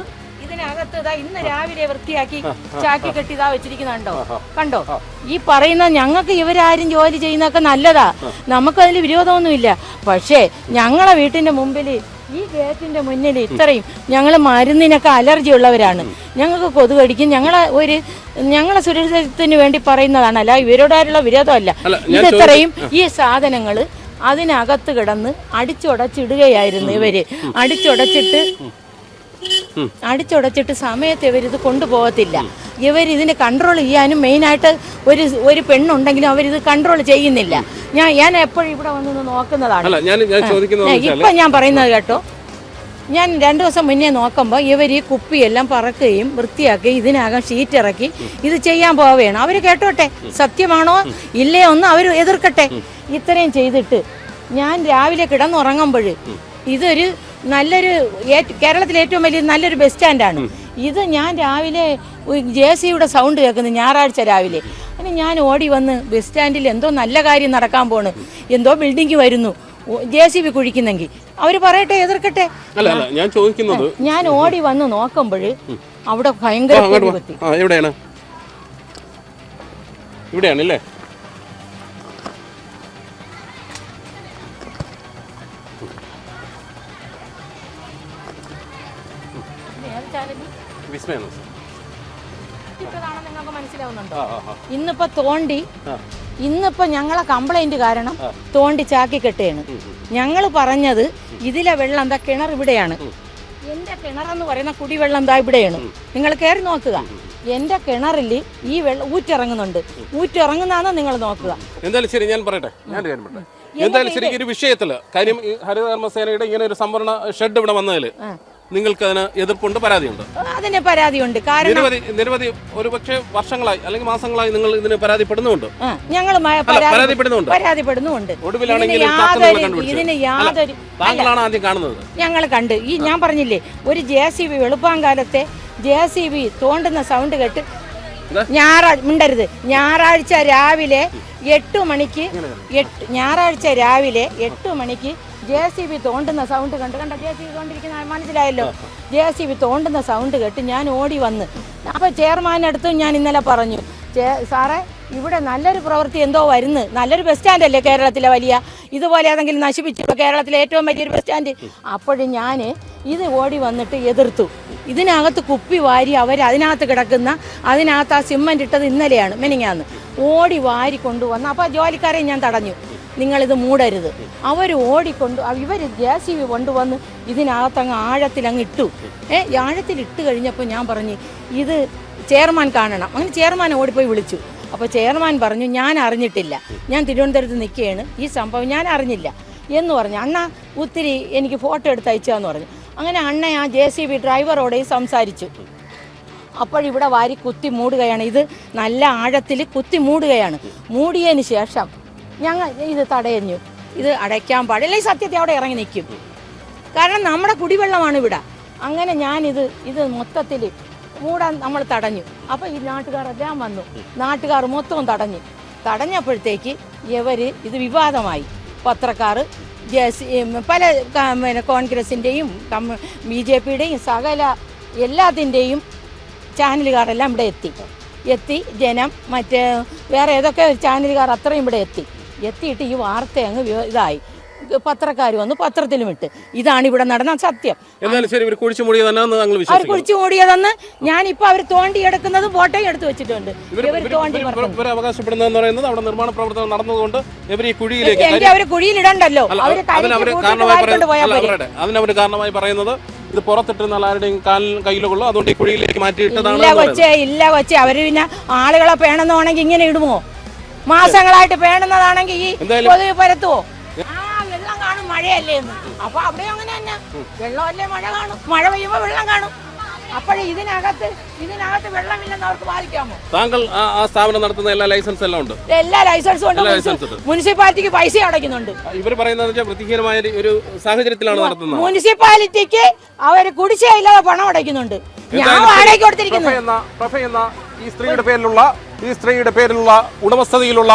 ഇതാ ഇന്ന് രാവിലെ വൃത്തിയാക്കി ചാക്കി കെട്ടിതാ വെച്ചിരിക്കുന്നുണ്ടോ? കണ്ടോ? ഈ പറയുന്ന ഞങ്ങൾക്ക് ഇവരാരും ജോലി ചെയ്യുന്നൊക്കെ നല്ലതാ. നമുക്ക് നമുക്കതിൽ വിരോധമൊന്നുമില്ല. പക്ഷേ ഞങ്ങളെ വീട്ടിന്റെ മുമ്പിൽ ഈ ഗേറ്റിന്റെ മുന്നിൽ ഇത്രയും ഞങ്ങൾ മരുന്നിനൊക്കെ അലർജി ഉള്ളവരാണ്. ഞങ്ങൾക്ക് കൊതുകടിക്കും ഞങ്ങളെ ഒരു ഞങ്ങളെ സുരക്ഷിതത്തിന് വേണ്ടി പറയുന്നതാണ്. അല്ല ഇവരോടായുള്ള വിരോധമല്ല. ഇതെത്രയും ഈ സാധനങ്ങൾ അതിനകത്ത് കിടന്ന് അടിച്ചുടച്ചിടുകയായിരുന്നു ഇവർ. അടിച്ചുടച്ചിട്ട് അടിച്ചുടച്ചിട്ട് സമയത്ത് ഇവരിത് കൊണ്ടുപോകത്തില്ല. ഇവർ ഇതിനെ കൺട്രോൾ ചെയ്യാനും മെയിനായിട്ട് ഒരു ഒരു പെണ്ണുണ്ടെങ്കിലും അവരിത് കൺട്രോൾ ചെയ്യുന്നില്ല. ഞാൻ ഞാൻ എപ്പോഴും ഇവിടെ വന്ന് നോക്കുന്നതാണ്. ഇപ്പം ഞാൻ പറയുന്നത് കേട്ടോ. ഞാൻ രണ്ടു ദിവസം മുന്നേ നോക്കുമ്പോൾ ഇവർ ഈ കുപ്പിയെല്ലാം പറക്കുകയും വൃത്തിയാക്കി ഇതിനകം ഷീറ്റ് ഇറക്കി ഇത് ചെയ്യാൻ പോവുകയാണ്. അവർ കേട്ടോട്ടെ സത്യമാണോ ഇല്ലേ ഒന്ന് അവർ എതിർക്കട്ടെ. ഇത്രയും ചെയ്തിട്ട് ഞാൻ രാവിലെ കിടന്നുറങ്ങുമ്പോൾ ഇതൊരു നല്ലൊരു കേരളത്തിലെ ഏറ്റവും വലിയ നല്ലൊരു ബസ് സ്റ്റാൻഡാണ് ഇത് ഞാൻ രാവിലെ ജെ സിയുടെ സൗണ്ട് കേൾക്കുന്നു ഞായറാഴ്ച രാവിലെ. അങ്ങനെ ഞാൻ ഓടി വന്ന് ബസ് സ്റ്റാൻഡിൽ എന്തോ നല്ല കാര്യം നടക്കാൻ പോണ്. എന്തോ ബിൽഡിംഗ് വരുന്നു. ജെ സി ബി കുഴിക്കുന്നെങ്കിൽ. അവർ പറയട്ടെ എതിർക്കട്ടെ? ഞാൻ ചോദിക്കുന്നത് ഞാൻ ഓടി വന്ന് നോക്കുമ്പോൾ അവിടെ ഭയങ്കര ഇവിടെയാണ് അല്ലേ വിസ്മയാണ് ഇട്ടതാണെന്ന് നിങ്ങൾക്ക് മനസ്സിലാവുന്നുണ്ടോ ഇന്നിപ്പോ തോണ്ടി ഇന്നിപ്പോ ഞങ്ങളെ കംപ്ലൈന്റ് കാരണം തോണ്ടി ചാക്കി കെട്ടുകയാണ്. ഞങ്ങൾ പറഞ്ഞത് ഇതിലെ വെള്ളം എന്താ കിണർ ഇവിടെയാണ്. എന്റെ കിണറെന്ന് പറയുന്ന കുടിവെള്ളം എന്താ ഇവിടെയാണ്. നിങ്ങൾ കയറി നോക്കുക. എന്റെ കിണറിൽ ഈ വെള്ളം ഊറ്റിറങ്ങുന്നുണ്ട്. ഊറ്റിറങ്ങുന്നതാണോ നിങ്ങൾ നോക്കുക. എന്തായാലും ശരി ഞാൻ പറയട്ടെ. ഞാൻ പറയട്ടെ. എന്തായാലും ശരി ഒരു വിഷയത്തിൽ കാര്യം ഹരിതകർമ്മസേനയുടെ ഇങ്ങനെ ഒരു സംവരണ ഷെഡ് ഇവിടെ വന്നതിൽ നിങ്ങൾക്ക് അതിന് എതിർപ്പുണ്ട് പരാതിയുണ്ട്? അതിന് പരാതിയുണ്ട്. കാരണം നിരവധി നിരവധി ഒരുപക്ഷെ വർഷങ്ങളായി അല്ലെങ്കിൽ മാസങ്ങളായി നിങ്ങൾ ഇതിന് പരാതിപ്പെടുന്നുണ്ട് ഞങ്ങൾ പരാതിപ്പെടുന്നുണ്ട്. പരാതിപ്പെടുന്നുമുണ്ട്. ഒടുവിലാണെങ്കിൽ ഇതിന് യാതൊരു താങ്കളാണ് ആദ്യം കാണുന്നത്. ഞങ്ങൾ കണ്ട്. ഈ ഞാൻ പറഞ്ഞില്ലേ ഒരു ജെ സി ബി വെളുപ്പാങ്കാലത്തെ ജെ സി ബി തോണ്ടുന്ന സൗണ്ട് കേട്ട് ഞായറാഴ്ച മിണ്ടരുത്. ഞായറാഴ്ച രാവിലെ എട്ട് മണിക്ക് എട്ട് ഞായറാഴ്ച രാവിലെ എട്ട് മണിക്ക് ജെ സി ബി തോണ്ടുന്ന സൗണ്ട് കണ്ട് കണ്ട? ജെ സി ബി തോണ്ടിരിക്കുന്ന മനസ്സിലായല്ലോ. ജെ സി ബി തോണ്ടുന്ന സൗണ്ട് കേട്ട് ഞാൻ ഓടി വന്ന്. അപ്പോൾ ചെയർമാനടുത്തും ഞാൻ ഇന്നലെ പറഞ്ഞു സാറേ ഇവിടെ നല്ലൊരു പ്രവൃത്തി എന്തോ വരുന്നു. നല്ലൊരു ബസ് സ്റ്റാൻഡ് അല്ലേ കേരളത്തിലെ വലിയ? ഇതുപോലെ ഏതെങ്കിലും നശിപ്പിച്ചു കേരളത്തിലെ ഏറ്റവും വലിയൊരു ബസ് സ്റ്റാൻഡ് അപ്പോഴും ഞാൻ ഇത് ഓടി വന്നിട്ട് എതിർത്തു. ഇതിനകത്ത് കുപ്പി വാരി അവർ അതിനകത്ത് കിടക്കുന്ന അതിനകത്ത് ആ സിമ്മന്റ് ഇട്ടത് ഇന്നലെയാണ് മെനിങ്ങാന്ന് ഓടി വാരി കൊണ്ടുവന്ന് അപ്പോൾ ജോലിക്കാരെ ഞാൻ തടഞ്ഞു. നിങ്ങളിത് മൂടരുത്. അവർ ഓടിക്കൊണ്ട് ഇവർ ജെ സി ബി കൊണ്ടുവന്ന് ഇതിനകത്ത് അങ്ങ് ആഴത്തിൽ അങ്ങ് ഇട്ടു. ഏ ആഴത്തിൽ ഇട്ട് കഴിഞ്ഞപ്പോൾ ഞാൻ പറഞ്ഞു ഇത് ചെയർമാൻ കാണണം. അങ്ങനെ ചെയർമാൻ ഓടിപ്പോയി വിളിച്ചു. അപ്പോൾ ചെയർമാൻ പറഞ്ഞു ഞാൻ അറിഞ്ഞിട്ടില്ല. ഞാൻ തിരുവനന്തപുരത്ത് നിൽക്കുകയാണ്. ഈ സംഭവം ഞാൻ അറിഞ്ഞില്ല. എന്ന് പറഞ്ഞു. അണ്ണ ഒത്തിരി എനിക്ക് ഫോട്ടോ എടുത്ത് അയച്ചാന്ന് പറഞ്ഞു. അങ്ങനെ അണ്ണ ആ ജെ സി ബി ഡ്രൈവറോട് സംസാരിച്ചു. അപ്പോഴിവിടെ വാരി കുത്തി മൂടുകയാണ്. ഇത് നല്ല ആഴത്തിൽ കുത്തി മൂടുകയാണ്. മൂടിയതിന് ശേഷം ഞങ്ങൾ ഇത് തടയഞ്ഞു ഇത് അടയ്ക്കാൻ പാടില്ല. ഈ സത്യത്തെ അവിടെ ഇറങ്ങി നിൽക്കും. കാരണം നമ്മുടെ കുടിവെള്ളമാണ് ഇവിടെ. അങ്ങനെ ഞാനിത് ഇത് മൊത്തത്തിൽ മൂടാൻ നമ്മൾ തടഞ്ഞു. അപ്പോൾ ഈ നാട്ടുകാരെല്ലാം വന്നു. നാട്ടുകാർ മൊത്തവും തടഞ്ഞു. തടഞ്ഞപ്പോഴത്തേക്ക് ഇവർ ഇത് വിവാദമായി. പത്രക്കാർ പല പിന്നെ കോൺഗ്രസിന്റെയും ബി ജെ പിയുടെയും സകല എല്ലാത്തിന്റെയും ചാനലുകാരെല്ലാം ഇവിടെ എത്തി. എത്തി ജനം മറ്റേ വേറെ ഏതൊക്കെ ചാനലുകാർ അത്രയും ഇവിടെ എത്തി. എത്തിയിട്ട് ഈ വാർത്ത അങ്ങ് ഇതായി. പത്രക്കാർ വന്ന് പത്രത്തിലും ഇട്ട്. ഇതാണ് ഇവിടെ നടന്ന സത്യം. എന്തായാലും ശരി കുഴിച്ചു അവർ കുഴിച്ചു മൂടിയതെന്ന് ഞാനിപ്പോൾ അവർ തോണ്ടി എടുക്കുന്നതും ഫോട്ടോയും എടുത്തു വെച്ചിട്ടുണ്ട്. ഇവർ അവകാശപ്പെടുന്നതെന്ന് പറയുന്നത് അവിടെ നിർമ്മാണ പ്രവർത്തനം നടന്നതുകൊണ്ട് ഇവർ ഈ കുഴിയിലേക്ക് എങ്കിൽ അവർ കുഴിയിലിടണ്ടല്ലോ. അവർ അതിനവര് കാരണമായി പറയുന്നത് ഇത് പുറത്തിട്ടുന്ന ആരുടെയും കാലിൽ കയ്യിലുള്ളൂ. അതുകൊണ്ട് ഈ കുഴിയിലേക്ക് മാറ്റിയിട്ടതാണ് ഇല്ല കൊച്ചേ ഇല്ല കൊച്ചേ. അവർ പിന്നെ ആളുകളെ പേണെന്നാണെങ്കിൽ ഇങ്ങനെ ഇടുമോ? മാസങ്ങളായിട്ട് പേണുന്നതാണെങ്കിൽ ഈ പൊതുവെ കൊതുക് പരത്തുവോ? ആ വെള്ളം കാണും മഴയല്ലേ എന്ന്. അപ്പൊ അവിടെ അങ്ങനെ തന്നെ. വെള്ളമല്ലേ മഴ കാണും? മഴ പെയ്യുമ്പോ വെള്ളം കാണും. അപ്പോഴേ ഇതിനകത്ത് ഇതിനകത്ത് വെള്ളമില്ലെന്ന് അവർക്ക് ബാധിക്കാമോ താങ്കൾ ആ സ്ഥാപനം നടത്തുന്ന എല്ലാ ലൈസൻസ് എല്ലാം ഉണ്ട്? എല്ലാ ലൈസൻസും ഉണ്ട്. മുനിസിപ്പാലിറ്റിക്ക് പൈസ അടയ്ക്കുന്നുണ്ട്. ഇവർ പറയുന്നത് വൃത്തിഹീനമായ ഒരു- സാഹചര്യത്തിലാണ് നടത്തുന്നത്. മുനിസിപ്പാലിറ്റിക്ക് അവർ കുടിശ്ശികയില്ലാതെ പണം അടയ്ക്കുന്നുണ്ട്. ഞാൻ വാടകയ്ക്ക് കൊടുത്തിരിക്കുന്നു. ഈ സ്ത്രീയുടെ പേരിലുള്ള ഈ സ്ത്രീയുടെ പേരിലുള്ള ഉടമസ്ഥതയിലുള്ള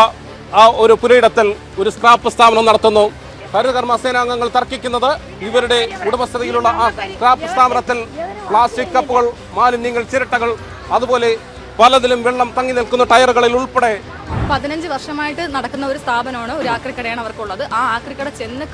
ആ ഒരു പുരയിടത്തിൽ ഒരു സ്ക്രാപ്പ് സ്ഥാപനം നടത്തുന്നു. ഹരിതകർമ്മ സേനാംഗങ്ങൾ തർക്കിക്കുന്നത് ഇവരുടെ ഉടമസ്ഥതയിലുള്ള ആ സ്ക്രാപ്പ് സ്ഥാപനത്തിൽ പ്ലാസ്റ്റിക് കപ്പുകൾ മാലിന്യങ്ങൾ ചിരട്ടകൾ അതുപോലെ പലതിലും വെള്ളം തങ്ങി നിൽക്കുന്ന ടയറുകളിൽ ഉൾപ്പെടെ. പതിനഞ്ച് വർഷമായിട്ട് നടക്കുന്ന ഒരു സ്ഥാപനമാണ് ഒരു ആക്രിക്കടയാണ് അവർക്കുള്ളത്. ആ ആക്രിക്കട ചെന്ന്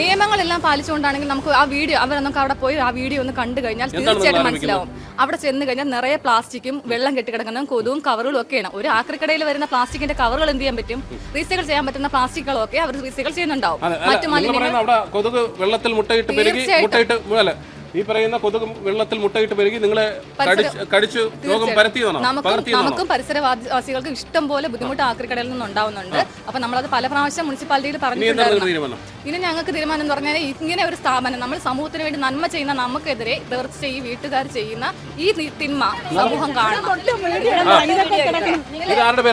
നിയമങ്ങളെല്ലാം പാലിച്ചുകൊണ്ടാണെങ്കിൽ നമുക്ക് ആ വീഡിയോ അവർ നമുക്ക് അവിടെ പോയി ആ വീഡിയോ ഒന്ന് കണ്ടു കഴിഞ്ഞാൽ തീർച്ചയായിട്ടും മനസ്സിലാവും. അവിടെ ചെന്ന് കഴിഞ്ഞാൽ നിറയെ പ്ലാസ്റ്റിക്കും വെള്ളം കെട്ടിക്കിടക്കുന്നതും കൊതുവും കവറുകളും ഒക്കെയാണ്. ഒരു ആക്രിക്കടയിൽ വരുന്ന പ്ലാസ്റ്റിക്കിന്റെ കവറുകൾ എന്ത് ചെയ്യാൻ പറ്റും? റീസൈക്കിൾ ചെയ്യാൻ പറ്റുന്ന പ്ലാസ്റ്റിക്കുകളൊക്കെ അവർ റീസൈക്കിൾ ചെയ്യുന്നുണ്ടാവും. മറ്റു മാലിന്യങ്ങൾ വെള്ളത്തിൽ മുട്ടയിട്ട് തീർച്ചയായിട്ടും. ഈ പറയുന്ന കൊതുക് വെള്ളത്തിൽ മുട്ടയിട്ട് പെരുകി നിങ്ങളെ കടിച്ച് രോഗം പരത്തിയതാണോ? നമുക്കും പരിസരവാസികൾക്കും ഇഷ്ടം പോലെ ബുദ്ധിമുട്ട് ആക്രിക്കടയിൽ നിന്ന് ഉണ്ടാവുന്നുണ്ട്. അപ്പൊ നമ്മളത് പല പ്രാവശ്യം മുനിസിപ്പാലിറ്റിയിൽ പറഞ്ഞിട്ടുണ്ട് പറഞ്ഞിട്ടുണ്ടായിരുന്നു. ഇനി ഞങ്ങൾക്ക് തീരുമാനം എന്ന് പറഞ്ഞാൽ ഇങ്ങനെ ഒരു സ്ഥാപനം നമ്മൾ സമൂഹത്തിന് വേണ്ടി നന്മ ചെയ്യുന്ന നമുക്കെതിരെ തീർച്ച ഈ വീട്ടുകാർ ചെയ്യുന്ന ഈ തിന്മ സമൂഹം കാണണം ആരുടെ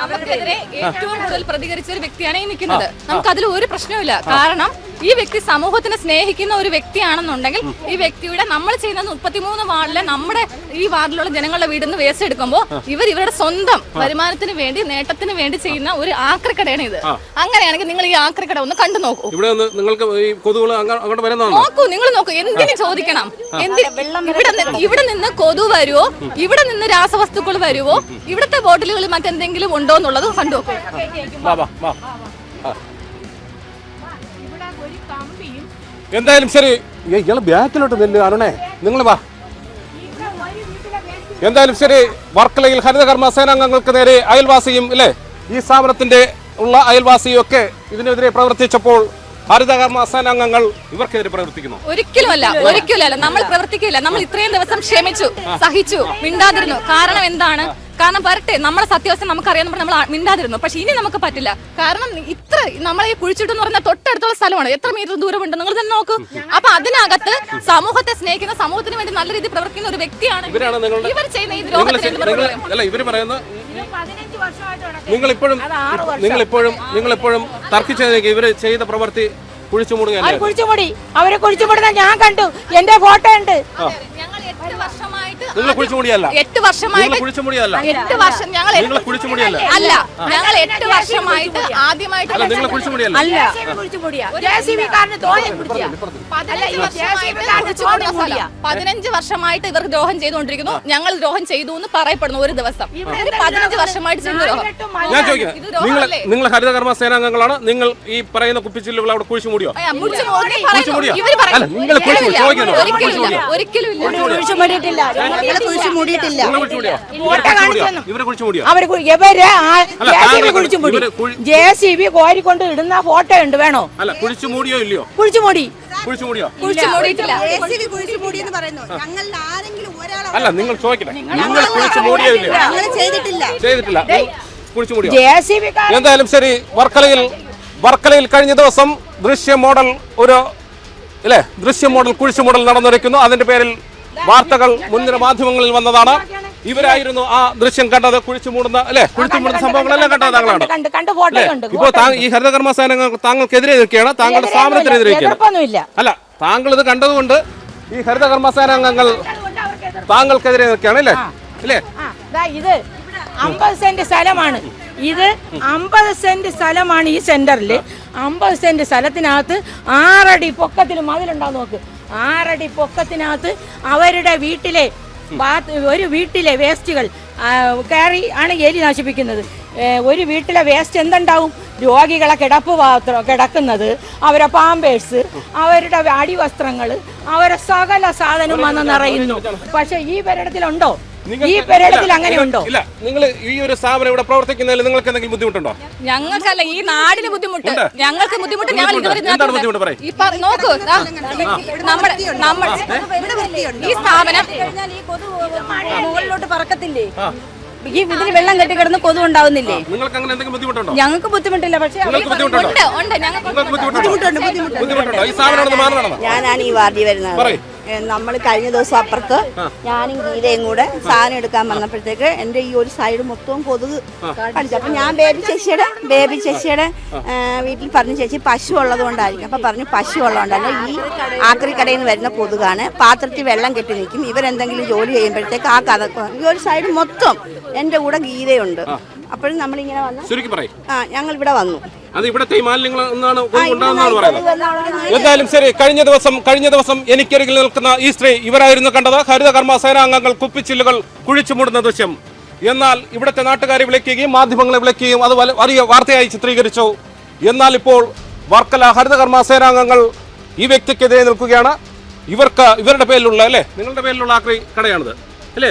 നമുക്കെതിരെ ഏറ്റവും കൂടുതൽ പ്രതികരിച്ച ഒരു വ്യക്തിയാണ് ഈ നിൽക്കുന്നത്. നമുക്ക് അതിൽ ഒരു പ്രശ്നവുമില്ല. കാരണം ഈ വ്യക്തി സമൂഹത്തിനെ സ്നേഹിക്കുന്ന ഒരു വ്യക്തിയാണെന്നുണ്ടെങ്കിൽ ഈ വ്യക്തിയുടെ നമ്മൾ ചെയ്യുന്ന മുപ്പത്തിമൂന്ന് വാർഡിലെ നമ്മുടെ ഈ വാർഡിലുള്ള ജനങ്ങളുടെ വീട്ടിൽ നിന്ന് വേസ്റ്റ് എടുക്കുമ്പോൾ ഇവർ ഇവരുടെ സ്വന്തം വരുമാനത്തിന് വേണ്ടി നേട്ടത്തിന് വേണ്ടി ചെയ്യുന്ന ഒരു ആക്രിക്കടയാണ് ഇത്. അങ്ങനെയാണെങ്കിൽ നിങ്ങൾ ഈ ആക്രിക്കട ഒന്ന് കണ്ടു നോക്കൂ. ഇവിടെ നിങ്ങൾക്ക് ഈ കൊതുകുകൾ അങ്ങോട്ട് വരുന്നതാണോ? നോക്കൂ നിങ്ങൾ നോക്കൂ. എന്തിനു ചോദിക്കണം? എന്തി ഇവിടെ ഇവിടെ നിന്ന് കൊതു വരുവോ? ഇവിടെ നിന്ന് രാസവസ്തുക്കൾ വരുവോ? ഇവിടുത്തെ ബോട്ടിലുകളിൽ മറ്റെന്തെങ്കിലും ഉണ്ടോ എന്നുള്ളത് കണ്ടു നോക്കൂ. എന്തായാലും ശരി. ഇയാളെ ബാക്കിലോട്ട് നെല്ല് അരുണേ. നിങ്ങൾ വാ. എന്തായാലും ശരി. വർക്കലയിൽ ഹരിതകർമ്മ സേനാംഗങ്ങൾക്ക് നേരെ അയൽവാസിയും അല്ലേ ഈ സ്ഥാപനത്തിന്റെ ഉള്ള അയൽവാസിയും ഒക്കെ ഇതിനെതിരെ പ്രവർത്തിച്ചപ്പോൾ ഹരിതകർമ്മ സേനാംഗങ്ങൾ ഇവർക്കെതിരെ പ്രവർത്തിക്കുന്നു. ഒരിക്കലും അല്ല ഒരിക്കലും അല്ല നമ്മൾ പ്രവർത്തിക്കില്ല നമ്മൾ ഇത്രയും ദിവസം ക്ഷമിച്ചു സഹിച്ചു മിണ്ടാതിരുന്നു. കാരണം എന്താണ്? കാരണം വരട്ടെ നമ്മുടെ സത്യാവസ്ഥ നമുക്കറിയാൻ നമ്മൾ മിണ്ടാതിരുന്നു. പക്ഷെ ഇനി നമുക്ക് പറ്റില്ല. കാരണം ഇത്ര നമ്മളെ ഈ കുഴിച്ചിട്ട് എന്ന് പറഞ്ഞാൽ തൊട്ടടുത്തുള്ള സ്ഥലമാണ്. എത്ര മീറ്റർ ദൂരമുണ്ട്? നിങ്ങൾ തന്നെ നോക്കൂ. അപ്പൊ അതിനകത്ത് സമൂഹത്തെ സ്നേഹിക്കുന്ന സമൂഹത്തിന് വേണ്ടി നല്ല രീതിയിൽ പ്രവർത്തിക്കുന്ന ഒരു വ്യക്തിയാണ് ഇവർ ചെയ്യുന്ന ഈ നിങ്ങൾ ദ്രോഹത്തിന് എന്ത് നിങ്ങൾ പറയുന്ന ഇപ്പോഴും നിങ്ങൾ ഇപ്പോഴും നിങ്ങൾ ഇപ്പോഴും തർക്കിച്ചതിലേക്ക് ഇവർ ചെയ്ത പ്രവൃത്തി കുഴിച്ചു മൂടുകയല്ലേ? അവർ കുഴിച്ചുമൂടി അവരെ കുഴിച്ചുമൂടുന്ന ഞാൻ കണ്ടു. എന്റെ ഫോട്ടോ ഉണ്ട്. ഞങ്ങൾ എട്ട് വർഷമായിട്ട് നിങ്ങൾ എട്ട് വർഷമായിട്ട് എട്ട് വർഷം ഞങ്ങൾ നിങ്ങൾ അല്ല ഞങ്ങൾ എട്ട് വർഷമായിട്ട് ആദ്യമായിട്ട് അല്ല നിങ്ങൾ അല്ല. പതിനഞ്ച് വർഷമായിട്ട് ഇവർ ദ്രോഹം ചെയ്തുകൊണ്ടിരിക്കുന്നു. ഞങ്ങൾ ദ്രോഹം ചെയ്തു എന്ന് പറയപ്പെടുന്നു ഒരു ദിവസം. പതിനഞ്ച് വർഷമായിട്ട് ചെയ്യുന്ന ദ്രോഹം. ഞാൻ ചോദിക്കാം. ഇത് നിങ്ങൾ ദ്രോഹമല്ലേ? നിങ്ങൾ ഹരിതകർമ്മ സേനാംഗങ്ങളാണ്. നിങ്ങൾ ഈ പറയുന്ന കുപ്പിച്ചില്ലുകൾ അവിടെ കുഴിച്ചു മൂടിയോ? കുഴിച്ചു നിങ്ങൾ. ഒരിക്കലും ഒരിക്കലും കുഴിച്ച് മൂടിയിട്ടില്ല. അവർ ഇവർ അല്ല, ജെ സി ബി കോരി കൊണ്ട് ജെ സി ബി കോരിക്കൊണ്ട് ഇടുന്ന ഫോട്ടോ ഉണ്ട് വേണോ? അല്ല കുഴിച്ചു മൂടിയോ ഇല്ലയോ? കുഴിച്ചുമൂടി കുഴിച്ചു മൂടിയോ? കുഴിച്ച് മൂടിയിട്ടില്ല. JCB കുഴിച്ച് മൂടിയെന്ന് പറയുന്നു. ഞങ്ങളിൽ ആരെങ്കിലും ഒരാളെ അല്ല നിങ്ങൾ ചോദിക്കട്ടെ. നിങ്ങൾ കുഴിച്ചു മൂടിയോ ഇല്ലയോ? ഞങ്ങൾ ചെയ്തിട്ടില്ല. ചെയ്തിട്ടില്ല. കുഴിച്ചു മൂടിയോ? ജെ എന്തായാലും ശരി വർക്കലയിൽ വർക്കലയിൽ കഴിഞ്ഞ ദിവസം ദൃശ്യ മോഡൽ ഒരു ഇല്ലേ? ദൃശ്യ മോഡൽ കുഴിച്ചു മോഡൽ നടന്നിരിക്കുന്നു. അതിന്റെ പേരിൽ വാർത്തകൾ മുൻനിര മാധ്യമങ്ങളിൽ വന്നതാണ്. ഇവരായിരുന്നു ആ ദൃശ്യം കണ്ടത് കുഴിച്ചു മൂടുന്ന അല്ലെ? കുഴിച്ചു മൂടുന്ന സംഭവങ്ങളെല്ലാം കണ്ടത് താങ്കളാണ്. ഇപ്പോ ഈ ഹരിതകർമ്മ സേനകൾ താങ്കൾക്കെതിരെ നിൽക്കുകയാണ് താങ്കളുടെ സ്ഥാപനത്തിനെതിരെ നിൽക്കുകയാണ് അല്ല താങ്കൾ ഇത് കണ്ടതുകൊണ്ട് ഈ ഹരിതകർമ്മ സേനാംഗങ്ങൾ താങ്കൾക്കെതിരെ നിൽക്കുകയാണ് അല്ലേ? അല്ലേ? ഇത് അമ്പത് സെന്റ് സ്ഥലമാണ്. ഇത് അമ്പത് സെന്റ് സ്ഥലമാണ് ഈ സെന്ററിൽ അമ്പത് സെന്റ് സ്ഥലത്തിനകത്ത് ആറടി പൊക്കത്തിൽ മതിലുണ്ടാവും നോക്ക്. ആറടി പൊക്കത്തിനകത്ത് അവരുടെ വീട്ടിലെ ഒരു വീട്ടിലെ വേസ്റ്റുകൾ കയറി ആണ് എലി നശിപ്പിക്കുന്നത്. ഒരു വീട്ടിലെ വേസ്റ്റ് എന്തുണ്ടാവും? രോഗികളെ കിടപ്പ് പാത്രം കിടക്കുന്നത് അവരെ പാമ്പേഴ്സ് അവരുടെ അടിവസ്ത്രങ്ങൾ അവരെ സകല സാധനം വന്ന് നിറയുന്നു. പക്ഷേ ഈ പെരടത്തിലുണ്ടോ ഈ പെരടത്തിൽ അങ്ങനെ ഉണ്ടോ? ഇല്ല. നിങ്ങൾ ഈ ഒരു സ്ഥാപനം ഇവിടെ പ്രവർത്തിക്കുന്നതിൽ നിങ്ങൾക്ക് എന്തെങ്കിലും ബുദ്ധിമുട്ടുണ്ടോ? ഞങ്ങൾക്കല്ല ഈ നാടിന് ബുദ്ധിമുട്ട്. ഉണ്ട്. ഞങ്ങൾക്ക് ബുദ്ധിമുട്ട് ഞങ്ങൾ ഇതുവരെ. ഈ പറ- നോക്കൂ ദാ, നമ്മുടെ ഈ സ്ഥാപനം മുകളിലോട്ട് പറക്കത്തില്ലേ? ഈ ഇതിന് വെള്ളം കെട്ടി കിടന്ന് കൊതു ഉണ്ടാവുന്നില്ലേ? നിങ്ങൾക്ക് അങ്ങനെ എന്തെങ്കിലും ബുദ്ധിമുട്ടുണ്ടോ? ഞങ്ങൾക്ക് ബുദ്ധിമുട്ടില്ല പക്ഷേ ബുദ്ധിമുട്ടുണ്ടോ? ഉണ്ട് ഉണ്ട് ഞങ്ങൾക്ക് ബുദ്ധിമുട്ടുണ്ട്? ബുദ്ധിമുട്ടുണ്ടോ. ബുദ്ധിമുട്ടുണ്ടോ? ഈ വാർഡിൽ വരുന്നത്. പറയ്. നമ്മൾ കഴിഞ്ഞ ദിവസം അപ്പുറത്ത് ഞാനും ഗീതയും കൂടെ സാധനം എടുക്കാൻ വന്നപ്പോഴത്തേക്ക് എന്റെ ഈ ഒരു സൈഡ് മൊത്തവും കൊതുക് കടിച്ചു അപ്പം ഞാൻ ബേബി ചേച്ചിയുടെ ബേബി ചേച്ചിയുടെ വീട്ടിൽ പറഞ്ഞു ചേച്ചി പശു ഉള്ളത് കൊണ്ടായിരിക്കും അപ്പം പറഞ്ഞു പശു ഉള്ളതുകൊണ്ടല്ല ഈ ആക്രി കടയിൽ നിന്ന് വരുന്ന കൊതുകാണ്. പാത്രത്തിൽ വെള്ളം കെട്ടി നിൽക്കും. ഇവരെന്തെങ്കിലും ജോലി ചെയ്യുമ്പോഴത്തേക്ക് ആ കഥ ഈ ഒരു സൈഡ് മൊത്തം എന്റെ കൂടെ ഗീതയുണ്ട്. അപ്പോഴും നമ്മളിങ്ങനെ വന്നു ആ ഞങ്ങൾ ഇവിടെ വന്നു. അത് ഇവിടത്തെ ഈ മാലിന്യങ്ങൾ എന്നാണ് ഉണ്ടാകുന്നതാണ് പറയുന്നത്. എന്തായാലും ശരി കഴിഞ്ഞ ദിവസം കഴിഞ്ഞ ദിവസം എനിക്കരികിൽ നിൽക്കുന്ന ഈ സ്ത്രീ ഇവരായിരുന്നു കണ്ടത്. ഹരിതകർമ്മ സേനാംഗങ്ങൾ കുപ്പിച്ചില്ലുകൾ കുഴിച്ചു മൂടുന്ന ദൃശ്യം. എന്നാൽ ഇവിടുത്തെ നാട്ടുകാരെ വിളിക്കുകയും മാധ്യമങ്ങളെ വിളിക്കുകയും അത് വലിയ വാർത്തയായി ചിത്രീകരിച്ചു. എന്നാൽ ഇപ്പോൾ വർക്കല ഹരിതകർമ്മ സേനാംഗങ്ങൾ ഈ വ്യക്തിക്കെതിരെ നിൽക്കുകയാണ്. ഇവർക്ക് ഇവരുടെ പേരിലുള്ള അല്ലേ? നിങ്ങളുടെ പേരിലുള്ള ആക്രി കടയാണിത്. അല്ലേ?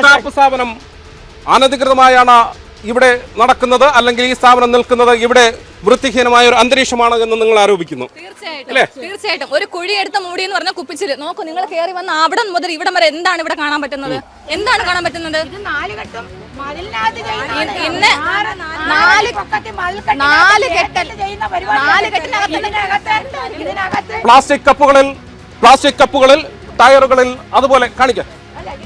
സ്റ്റാഫ് സ്ഥാപനം അനധികൃതമായാണ് ഇവിടെ നടക്കുന്നത് അല്ലെങ്കിൽ ഈ സ്ഥാപനം നിൽക്കുന്നത് ഇവിടെ വൃത്തിഹീനമായ ഒരു അന്തരീക്ഷമാണ് എന്ന് നിങ്ങൾ ആരോപിക്കുന്നു. തീർച്ചയായിട്ടും തീർച്ചയായിട്ടും. ഒരു കുഴി എടുത്ത മൂടി എന്ന് പറഞ്ഞ കുപ്പിച്ചിൽ നോക്കൂ നിങ്ങൾ കയറി വന്ന അവിടെ മുതൽ ഇവിടം വരെ എന്താണ് ഇവിടെ കാണാൻ പറ്റുന്നത്? എന്താണ് കാണാൻ പറ്റുന്നത്. ഇന്ന് നാല് കെട്ടൽ കെട്ടിനകത്ത് പ്ലാസ്റ്റിക് കപ്പുകളിൽ പ്ലാസ്റ്റിക് കപ്പുകളിൽ ടയറുകളിൽ അതുപോലെ കാണിക്കാം.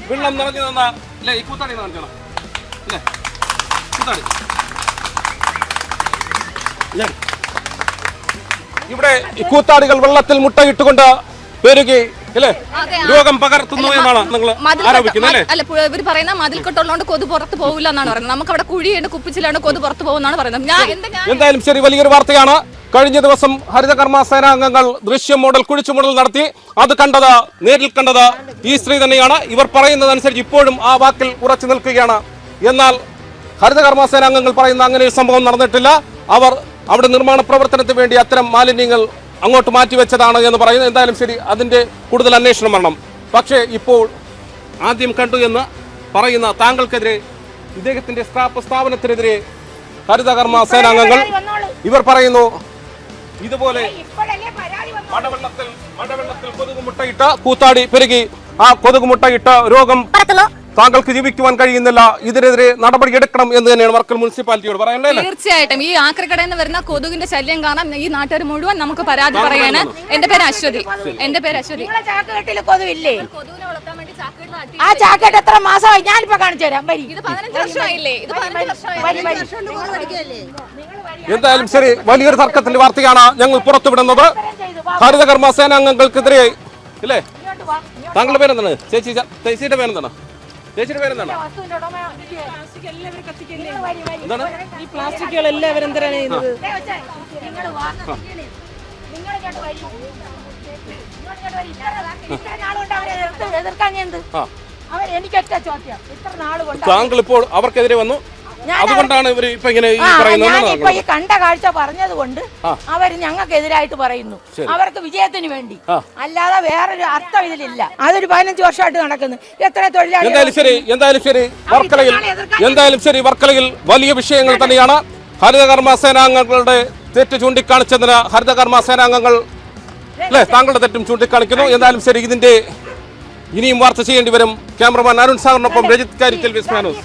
വെള്ളം നിറഞ്ഞു തന്ന അല്ലേ ഈ കൂത്താടി അല്ലേ? കൂത്താടി ഇവിടെ ഈ കൂത്താടികൾ വെള്ളത്തിൽ മുട്ടയിട്ടുകൊണ്ട് പെരുകി അല്ലേ? രോഗം പകർത്തുന്നു എന്നാണ് നിങ്ങൾ ആരോപിക്കുന്നത് അല്ലേ? ഇവർ പറയുന്ന മതിൽക്കെട്ടുള്ളതുകൊണ്ട് കൊതു പുറത്ത് പോകില്ല എന്നാണ് പറയുന്നത്. നമുക്ക് അവിടെ കുഴിയുണ്ട് കുപ്പിച്ചിലാണ് കൊതു പുറത്ത് പോകുന്നതാണ് പറയുന്നത്. ഞാൻ എന്താ ഞാൻ എന്തായാലും ശരി വലിയൊരു വാർത്തയാണ്. കഴിഞ്ഞ ദിവസം ഹരിതകർമ്മ സേനാംഗങ്ങൾ ദൃശ്യം മോഡൽ കുഴിച്ചു മോഡൽ നടത്തി. അത് കണ്ടത് നേരിൽ കണ്ടത് ഈ സ്ത്രീ തന്നെയാണ്. ഇവർ പറയുന്നതനുസരിച്ച് ഇപ്പോഴും ആ വാക്കിൽ ഉറച്ചു നിൽക്കുകയാണ്. എന്നാൽ ഹരിതകർമ്മ അംഗങ്ങൾ പറയുന്ന അങ്ങനെ ഒരു സംഭവം നടന്നിട്ടില്ല. അവർ അവിടെ നിർമ്മാണ പ്രവർത്തനത്തിന് വേണ്ടി അത്തരം മാലിന്യങ്ങൾ അങ്ങോട്ട് മാറ്റിവെച്ചതാണ് എന്ന് പറയുന്നത് എന്തായാലും ശരി അതിന്റെ കൂടുതൽ അന്വേഷണം വരണം. പക്ഷേ ഇപ്പോൾ ആദ്യം കണ്ടു എന്ന് പറയുന്ന താങ്കൾക്കെതിരെ ഇദ്ദേഹത്തിന്റെ സ്ഥാപനത്തിനെതിരെ ഹരിതകർമ്മ സേനാംഗങ്ങൾ ഇവർ പറയുന്നു ഇതുപോലെ മടവെള്ളത്തിൽ മടവെള്ളത്തിൽ കൊതുക് മുട്ടയിട്ട് കൂത്താടി പെരുകി ആ കൊതുക് മുട്ടയിട്ട രോഗം താങ്കൾക്ക് ജീവിക്കുവാൻ കഴിയുന്നില്ല ഇതിനെതിരെ നടപടി എടുക്കണം എന്ന് തന്നെയാണ് വർക്കൽ മുനിസിപ്പാലിറ്റിയോട് പറയുന്നത് അല്ലേ? തീർച്ചയായിട്ടും. ഈ ആക്രിക്കടയിൽ നിന്ന് വരുന്ന കൊതുകിന്റെ ശല്യം കാരണം ഈ നാട്ടുകാർ മുഴുവൻ നമുക്ക് പരാതി പറയാണ്. എന്റെ പേര് അശ്വതി. എന്റെ പേര് അശ്വതി. ചാക്കുകെട്ടിൽ കൊതുവില്ലേ? ആ ചാക്കട്ട് എത്ര മാസമായി? ഞാനിപ്പോ കാണിച്ചു തരാം. എന്തായാലും ശരി വലിയൊരു തർക്കത്തിന്റെ വാർത്തയാണ് ഞങ്ങൾ പുറത്തുവിടുന്നത്. ഹരിതകർമ്മ സേനാംഗങ്ങൾക്കെതിരെ ഇല്ലേ? താങ്കളുടെ പേരെന്താണ്? ചേച്ചി ചേച്ചിയുടെ പേരെന്താണ്? ചേച്ചിയുടെ പേരെന്താണ്? എന്താണ്? ഈ പ്ലാസ്റ്റിക്കുകളെല്ലാം അവരെന്തരാണ് ചെയ്യുന്നത്? നിങ്ങൾ വാ നിങ്ങൾ ഇങ്ങോട്ട് വരി. നിങ്ങൾ ഇങ്ങോട്ട് വരി. ഇത്ര- ഇത്ര നാളുകൊണ്ട് അവരെ എതിർത്ത് എതിർക്കാൻ ഞാൻ എന്ത്? ആ. അവർ എനിക്കൊറ്റ ചോദ്യം. ഇത്ര നാൾ കൊണ്ട് താങ്കൾ ഇപ്പോൾ അവർക്കെതിരെ വന്നു. അതുകൊണ്ടാണ് ഇവർ ഇപ്പൊ ഇങ്ങനെ ഞാനിപ്പോ ഈ കണ്ട കാഴ്ച പറഞ്ഞത് കൊണ്ട് അവർ ഞങ്ങൾക്കെതിരായിട്ട് പറയുന്നു. അവർക്ക് വിജയത്തിന് വേണ്ടി. അല്ലാതെ വേറൊരു അർത്ഥം ഇതിലില്ല. അതൊരു പതിനഞ്ച് വർഷമായിട്ട് നടക്കുന്നു. എത്ര തൊഴിലാളി എന്തായാലും ശരി എന്തായാലും ശരി വർക്കലയിൽ എന്തായാലും ശരി വർക്കലയിൽ വലിയ വിഷയങ്ങൾ തന്നെയാണ്. ഹരിതകർമ്മ സേനാംഗങ്ങളുടെ തെറ്റ് ചൂണ്ടിക്കാണിച്ചതിന് ഹരിതകർമ്മ സേനാംഗങ്ങൾ അല്ലേ താങ്കളുടെ തെറ്റും ചൂണ്ടിക്കാണിക്കുന്നു. എന്തായാലും ശരി ഇതിന്റെ ഇനിയും വാർത്ത ചെയ്യേണ്ടി വരും ക്യാമറമാൻ അരുൺ സാറിനൊപ്പം രജിത് കാര്യത്തിൽ വിസ്മാനോസ്